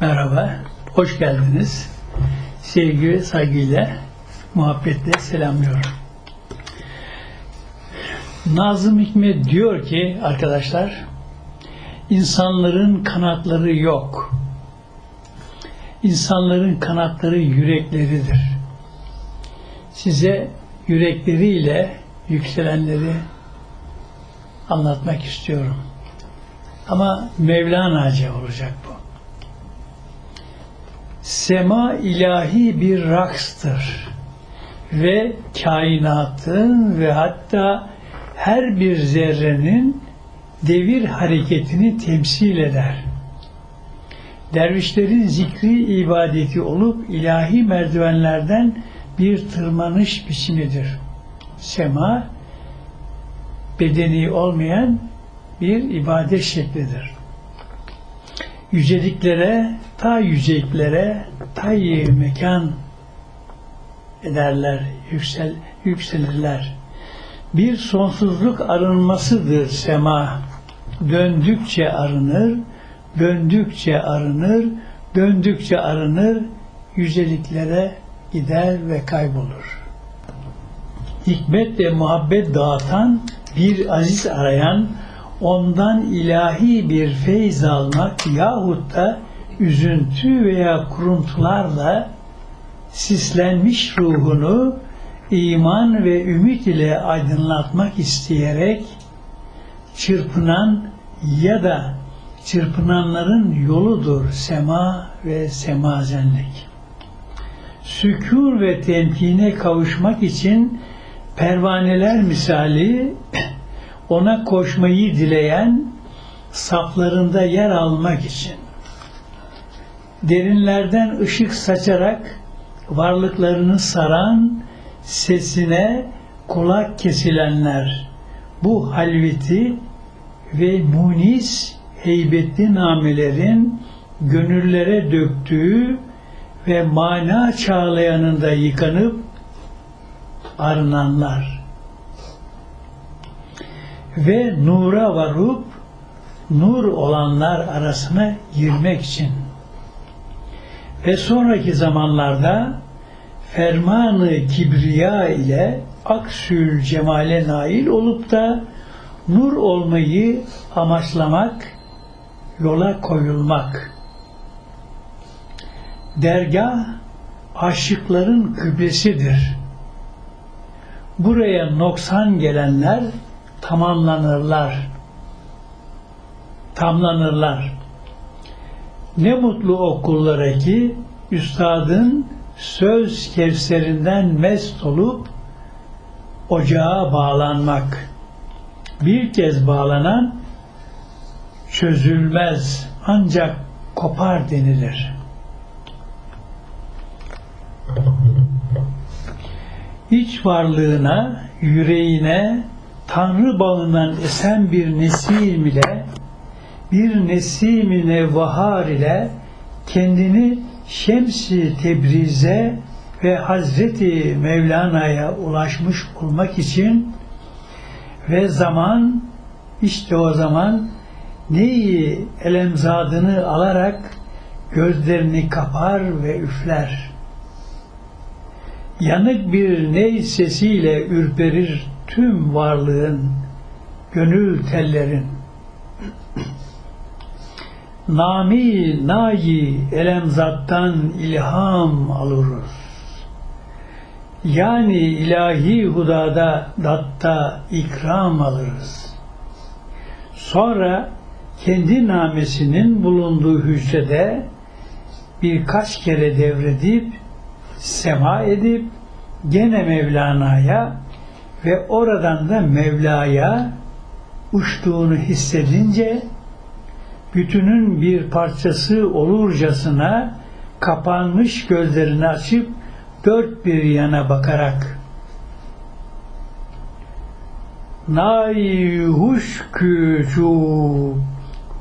Merhaba, hoş geldiniz. Sevgi ve saygıyla, muhabbetle selamlıyorum. Nazım Hikmet diyor ki arkadaşlar, insanların kanatları yok. İnsanların kanatları yürekleridir. Size yürekleriyle yükselenleri anlatmak istiyorum. Ama Mevlana'ca olacak bu. Sema ilahi bir rakstır ve kainatın ve hatta her bir zerrenin devir hareketini temsil eder. Dervişlerin zikri ibadeti olup ilahi merdivenlerden bir tırmanış biçimidir. Sema bedeni olmayan bir ibadet şeklidir. Yüceliklere, ta yüceliklere, ta mekan ederler, yüksel, yükselirler. Bir sonsuzluk arınmasıdır sema. Döndükçe arınır, döndükçe arınır, döndükçe arınır, yüceliklere gider ve kaybolur. Hikmet ve muhabbet dağıtan bir aziz arayan, ondan ilahi bir feyz almak yahut da üzüntü veya kuruntularla sislenmiş ruhunu iman ve ümit ile aydınlatmak isteyerek çırpınan ya da çırpınanların yoludur sema ve semazenlik. Sükûn ve temkine kavuşmak için pervaneler misali ona koşmayı dileyen saflarında yer almak için derinlerden ışık saçarak varlıklarını saran sesine kulak kesilenler. Bu halveti ve munis heybetli namelerin gönüllere döktüğü ve mana çağlayanında yıkanıp arınanlar. Ve nura varıp nur olanlar arasına girmek için ve sonraki zamanlarda fermanı kibriya ile aksül cemale nail olup da nur olmayı amaçlamak, yola koyulmak. Dergah aşıkların kıblesidir. Buraya noksan gelenler tamamlanırlar. Tamlanırlar. Ne mutlu o kullara ki üstadın söz kevserinden mest olup ocağa bağlanmak. Bir kez bağlanan çözülmez ancak kopar denilir. İç varlığına, yüreğine, Tanrı bağından esen bir nesim ile, bir nesim-i nevvahar ile kendini Şems-i Tebriz'e ve Hazreti Mevlana'ya ulaşmış olmak için ve zaman işte o zaman neyi elemzadını alarak gözlerini kapar ve üfler. Yanık bir ney sesiyle ürperir tüm varlığın, gönül tellerin. Nami nayi elemzattan ilham alırız. Yani ilahi hudada datta ikram alırız. Sonra kendi namesinin bulunduğu hücrede birkaç kere devredip sema edip gene Mevlana'ya ve oradan da Mevla'ya uçtuğunu hissedince bütünün bir parçası olurcasına kapanmış gözlerini açıp dört bir yana bakarak Nay huşkü şu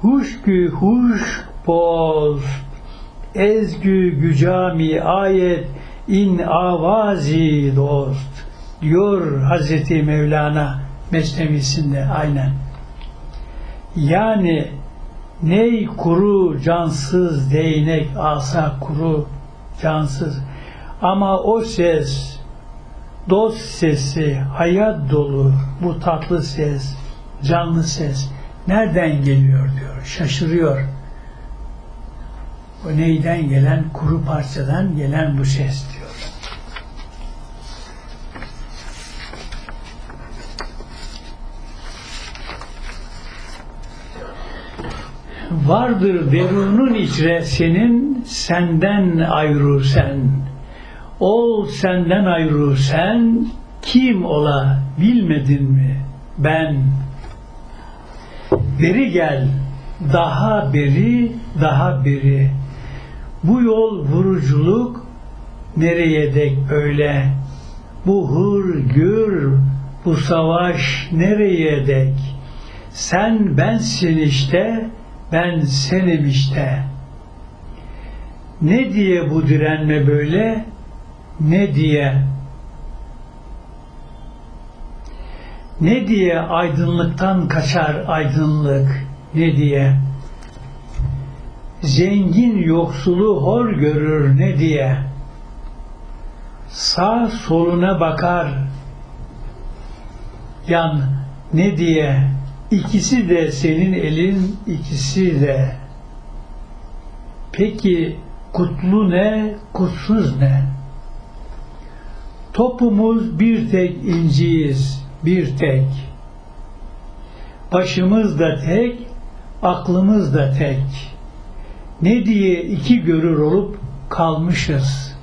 huşkü huş boz ezgü gücami ayet in avazi dost diyor Hazreti Mevlana Mesnevisinde aynen. Yani Ney kuru cansız değnek asa kuru cansız. Ama o ses dost sesi hayat dolu bu tatlı ses canlı ses nereden geliyor diyor şaşırıyor. O neyden gelen kuru parçadan gelen bu ses diyor Vardır derunun içre senin senden ayrı sen. Ol senden ayrı sen kim ola bilmedin mi ben. Beri gel daha beri daha beri. Bu yol vuruculuk nereye dek öyle. Bu hır gür bu savaş nereye dek. Sen bensin işte ben senim işte. Ne diye bu direnme böyle? Ne diye? Ne diye aydınlıktan kaçar aydınlık? Ne diye? Zengin yoksulu hor görür ne diye? Sağ soluna bakar. Yan ne diye? İkisi de senin elin, ikisi de. Peki kutlu ne, kutsuz ne? Topumuz bir tek inciyiz, bir tek. Başımız da tek, aklımız da tek. Ne diye iki görür olup kalmışız.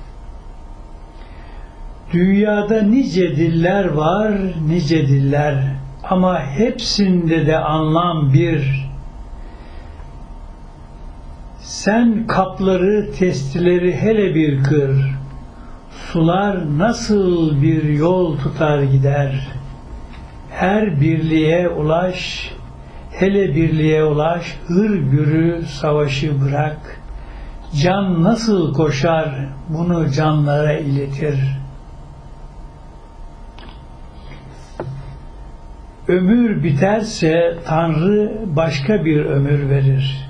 Dünyada nice diller var, nice diller ama hepsinde de anlam bir. Sen kapları, testileri hele bir kır. Sular nasıl bir yol tutar gider. Her birliğe ulaş, hele birliğe ulaş, hır gürü savaşı bırak. Can nasıl koşar, bunu canlara iletir.'' Ömür biterse Tanrı başka bir ömür verir.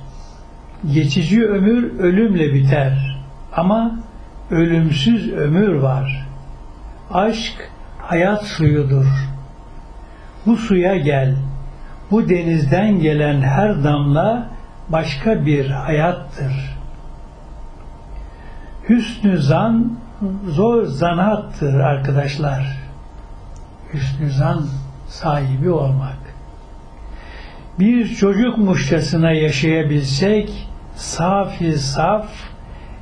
Geçici ömür ölümle biter ama ölümsüz ömür var. Aşk hayat suyudur. Bu suya gel. Bu denizden gelen her damla başka bir hayattır. Hüsnü zan zor zanattır arkadaşlar. Hüsnü zan sahibi olmak. Bir çocukmuşçasına yaşayabilsek, safi saf,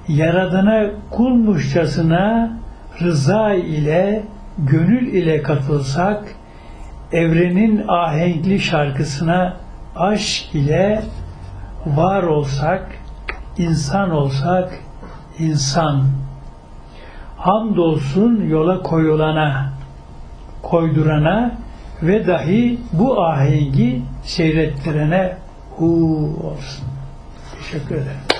Yaradana kulmuşçasına rıza ile, gönül ile katılsak, evrenin ahenkli şarkısına aşk ile var olsak, insan olsak, insan. Hamdolsun yola koyulana, koydurana, ve dahi bu ahengi seyrettirene hu olsun. Teşekkür ederim.